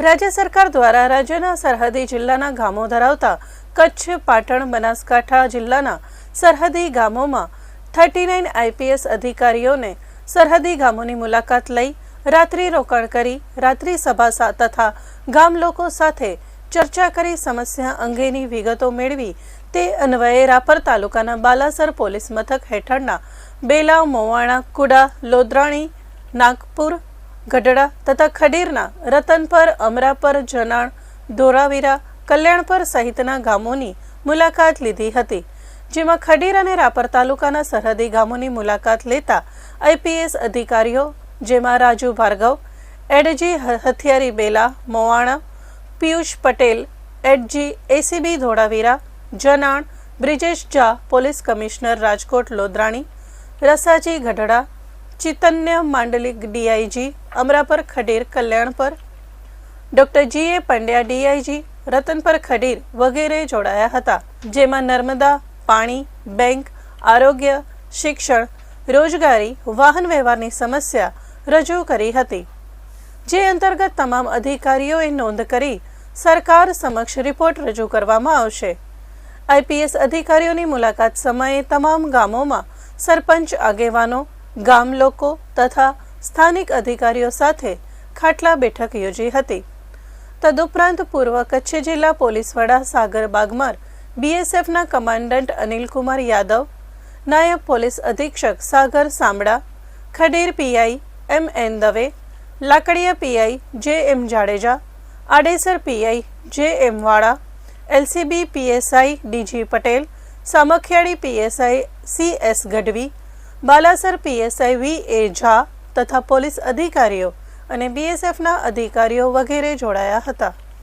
રાજ્ય સરકાર દ્વારા રાજ્યના સરહદી જિલ્લાના ગામો ધરાવતા કચ્છ, પાટણ, બનાસકાંઠા જિલ્લાના સરહદી ગામોમાં થર્ટી નાઇન આઈપીએસ અધિકારીઓને સરહદી ગામોની મુલાકાત લઈ રાત્રિ રોકાણ કરી, રાત્રિ સભા તથા ગામ લોકો સાથે ચર્ચા કરી સમસ્યા અંગેની વિગતો મેળવી તે અન્વયે રાપર તાલુકાના બાલાસર પોલીસ મથક હેઠળના બેલા, મોવાણા, કુડા, લોદ્રાણી, નાગપુર ગઢડા તથા ખડીરના રતનપર, અમરાપર, જનાણ, ધોરાવીરા, કલ્યાણપર સહિતના ગામોની મુલાકાત લીધી હતી, જેમાં ખડીર અને રાપર તાલુકાના સરહદી ગામોની મુલાકાત લેતા આઈપીએસ અધિકારીઓ, જેમાં Raju Bhargav, ADG હથિયારી Bela, Movana, Piyush Patel, ADG ACB Dholavira, Janan, Brijesh Jha, police commissioner Rajkot, Lodrani, રસાજી Gadhada Chaitanya Mandlik DIG, Amrapar Khadir Kalyanpar doctor G A Pandya DIG, Ratanpar Khadir વગેરે જોડાયા હતા, જેમાં નર્મદા, પાણી, બેંક, આરોગ્ય, શિક્ષણ, રોજગારી, વાહન વ્યવહારની સમસ્યા રજૂ કરી હતી. જે અંતર્ગત તમામ અધિકારીઓએ નોંધ કરી સરકાર સમક્ષ રિપોર્ટ રજૂ કરવામાં આવશે. આઈપીએસ અધિકારીઓની મુલાકાત સમયે તમામ ગામોમાં સરપંચ આગેવાનો ગામ લોકો તથા સ્થાનિક અધિકારીઓ સાથે ખાટલા બેઠક યોજી હતી. તદુપરાંત પૂર્વ કચ્છ જિલ્લા પોલીસ વડા સાગર બાગમાર, બીએસએફના કમાન્ડન્ટ અનિલકુમાર યાદવ, નાયબ પોલીસ અધિક્ષક Sagar Samda, Khadir PI M N Dave, Lakadiya PI J M Jadeja, Adesar PI J M Vala, LCB PSI DG Patel, Samakhiyali PSI C S Gadhvi Balasar PSI V A Jha તથા police અધિકારીઓ અને બીએસએફના અધિકારીઓ વગેરે જોડાયા હતા.